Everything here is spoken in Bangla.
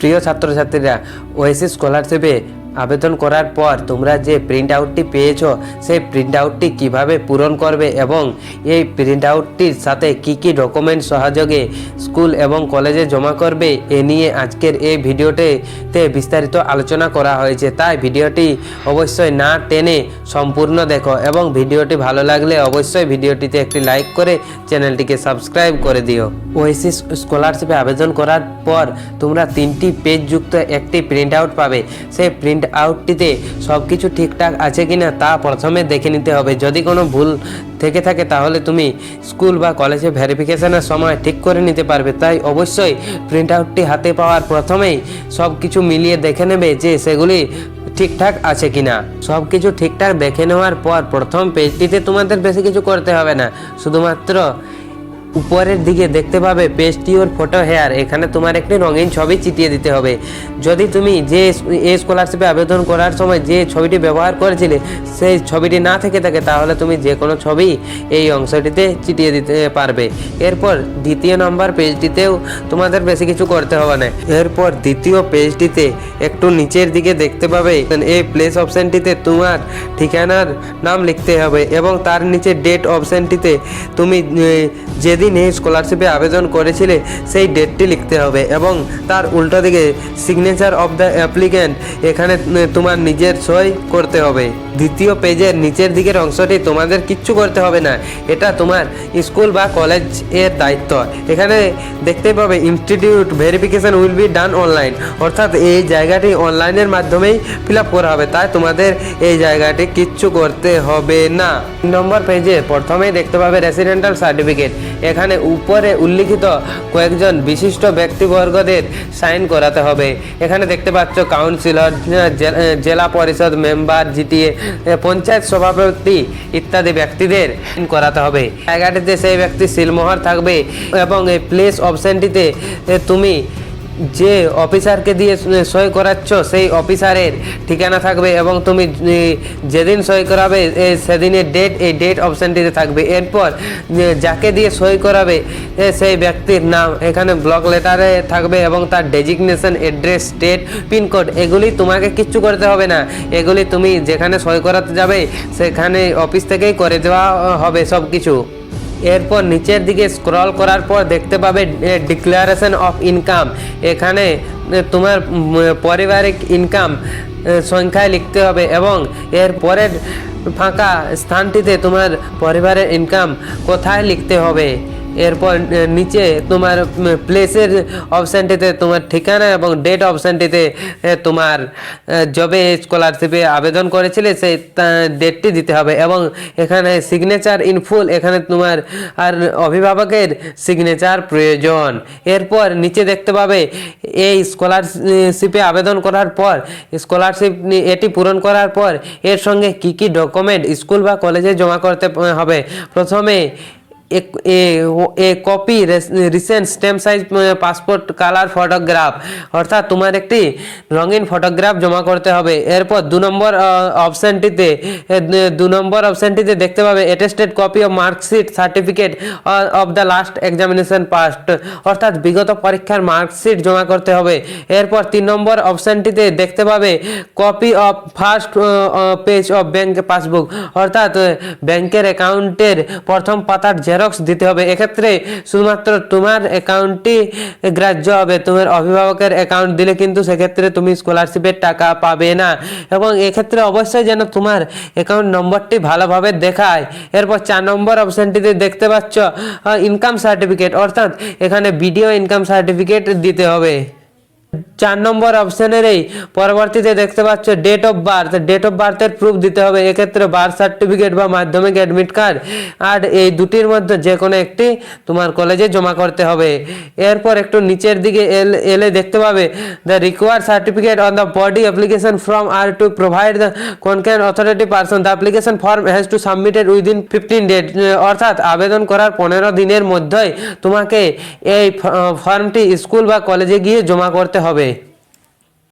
প্রিয় ছাত্রছাত্রীরা ওএসি স্কলারশিপে আবেদন করার পর তোমরা যে প্রিন্ট আউটটি পেয়েছ, সেই প্রিন্ট আউটটি কীভাবে পূরণ করবে এবং এই প্রিন্ট আউটটির সাথে কি কি ডকুমেন্ট সহযোগে স্কুল এবং কলেজে জমা করবে, এ নিয়ে আজকের এই ভিডিওতে তে বিস্তারিত আলোচনা করা হয়েছে। তাই ভিডিওটি অবশ্যই না টেনে সম্পূর্ণ দেখো এবং ভিডিওটি ভালো লাগলে অবশ্যই ভিডিওটিতে একটি লাইক করে চ্যানেলটিকে সাবস্ক্রাইব করে দিও। ওএসি স্কলারশিপে আবেদন করার পর তোমরা তিনটি পেজ যুক্ত একটি প্রিন্ট আউট পাবে। সেই প্রিন্ট আউটটিতে সব কিছু ঠিকঠাক আছে কি না তা প্রথমে দেখে নিতে হবে। যদি কোনো ভুল থেকে থাকে, তাহলে তুমি স্কুল বা কলেজে ভেরিফিকেশনের সময় ঠিক করে নিতে পারবে। তাই অবশ্যই প্রিন্ট আউটটি হাতে পাওয়ার প্রথমেই সব কিছু মিলিয়ে দেখে নেবে যে সেগুলি ঠিকঠাক আছে কিনা। সব কিছু ঠিকঠাক দেখে নেওয়ার পর প্রথম পেজটিতে তোমাদের বেশি কিছু করতে হবে না। শুধুমাত্র উপরের দিকে দেখতে পাবে পেস্ট ইউর ফটো হেয়ার এখানে তোমার একটি রঙিন ছবি চিটিয়ে দিতে হবে। যদি তুমি যে এই স্কলারশিপে আবেদন করার সময় যে ছবিটি ব্যবহার করেছিলে সেই ছবিটি না থেকে থাকে তাহলে তুমি যে কোনো ছবি এই অংশটিতে চিটিয়ে দিতে পারবে। এরপর দ্বিতীয় নম্বর পেজটিতেও তোমাদের বেশি কিছু করতে হবে না। এরপর দ্বিতীয় পেজটিতে একটু নিচের দিকে দেখতে পাবে এই প্লেস অপশানটিতে তোমার ঠিকানার নাম লিখতে হবে এবং তার নিচে ডেট অপশানটিতে তুমি এ, যেদিন এই স্কলারশিপে আবেদন করেছিলে, সেই ডেটটি লিখতে হবে এবং তার উল্টো দিকে সিগনেচার অফ দ্য অ্যাপ্লিক্যান্ট এখানে তোমার নিজের সই করতে হবে। দ্বিতীয় পেজের নিচের দিকের অংশটি তোমাদের কিচ্ছু করতে হবে না, এটা তোমার স্কুল বা কলেজের দায়িত্ব। এখানে দেখতে পাবে institute verification will be done online অর্থাৎ এই জায়গাটি অনলাইনের মাধ্যমেই ফিল আপ করা হবে, তাই তোমাদের এই জায়গাটি কিচ্ছু করতে হবে না। নম্বর পেজে প্রথমেই দেখতে পাবে রেসিডেন্টাল সার্টিফিকেট এখানে উপরে উল্লিখিত কয়েকজন বিশিষ্ট ব্যক্তিবর্গদের সাইন করাতে হবে। এখানে দেখতে পাচ্ছ কাউন্সিলর, জেলা পরিষদ মেম্বার, জিটিএ, পঞ্চায়েত সভাপতি ইত্যাদি ব্যক্তিদের সাইন করাতে হবে। জায়গাটিতে সেই ব্যক্তি সিলমোহর থাকবে এবং এই প্লেস অপশনটিতে তুমি যে অফিসারকে দিয়ে সই করাচ্ছ, সেই অফিসারের ঠিকানা থাকবে এবং তুমি যেদিন সই করাবে সেদিনের ডেট এই ডেট অপশানটিতে থাকবে। এরপর যাকে দিয়ে সই করাবে সেই ব্যক্তির নাম, এখানে ব্লক লেটারে থাকবে এবং তার ডেজিগনেশন অ্যাড্রেস স্টেট পিনকোড এগুলি তোমাকে কিচ্ছু করতে হবে না। এগুলি তুমি যেখানে সই করাতে যাবে, সেখানে অফিস থেকেই করে দেওয়া, হবে সব কিছু এরপর নিচের দিকে স্ক্রল করার পর দেখতে পাবে ডিক্লারেশন অফ ইনকাম এখানে তোমার পারিবারিক ইনকাম সংখ্যায় লিখতে হবে এবং এর পরের ফাঁকা স্থানটিতে তোমার পরিবারের ইনকাম কোথায় লিখতে হবে? এরপর নিচে তোমার প্লেসের অপশানটিতে তোমার ঠিকানা এবং ডেট অপশানটিতে তোমার জবে স্কলারশিপে আবেদন করেছিলে, সেই ডেটটি দিতে হবে এবং এখানে সিগনেচার ইন ফুল এখানে তোমার, আর অভিভাবকের সিগনেচার প্রয়োজন। এরপর নিচে দেখতে পাবে, এই স্কলারশিপে আবেদন করার পর স্কলারশিপ এটি পূরণ করার পর, এর সঙ্গে কি কি ডকুমেন্ট স্কুল বা কলেজে জমা করতে হবে? প্রথমে a a copy recent stamp size passport colour photograph অর্থাৎ তোমার একটি রঙিন ফটোগ্রাফ জমা করতে হবে। এরপর দু নম্বর অপশানটিতে দু নম্বর অপশানটিতে দেখতে পাবে attested copy of marksheet certificate of the last examination passed অর্থাৎ বিগত পরীক্ষার মার্কশিট জমা করতে হবে। এরপর তিন নম্বর অপশানটিতে দেখতে পাবে copy of first page of bank passbook অর্থাৎ ব্যাংকের অ্যাকাউন্টের প্রথম পাতার জেরক্স দিতে হবে। এক্ষেত্রে শুধুমাত্র তোমার অ্যাকাউন্টটি গ্রাহ্য হবে। তোমার অভিভাবকের অ্যাকাউন্ট দিলে কিন্তু সেক্ষেত্রে তুমি স্কলারশিপের টাকা পাবে না। এবং এক্ষেত্রে অবশ্যই যেন তোমার অ্যাকাউন্ট নম্বরটি ভালোভাবে দেখায়। এরপর চার নম্বর অপশানটিতে দেখতে পাচ্ছ ইনকাম সার্টিফিকেট অর্থাৎ এখানে ভিডিও ইনকাম সার্টিফিকেট দিতে হবে। চার নম্বর অপশনের এই পরবর্তীতে দেখতে পাচ্ছ date of birth date of বার্থের proof দিতে হবে এক্ষেত্রে বার্থ সার্টিফিকেট বা মাধ্যমিক অ্যাডমিট কার্ড আর এই দুটির মধ্যে যে কোনো একটি তোমার কলেজে জমা করতে হবে। এরপর একটু নিচের দিকে এল এলে দেখতে পাবে the required certificate on the body application form are to provide the concerned authority person the application form has to submitted within fifteen date অর্থাৎ আবেদন করার পনেরো দিনের মধ্যেই তোমাকে এই ফর্মটি স্কুল বা কলেজে গিয়ে জমা করতে হবে।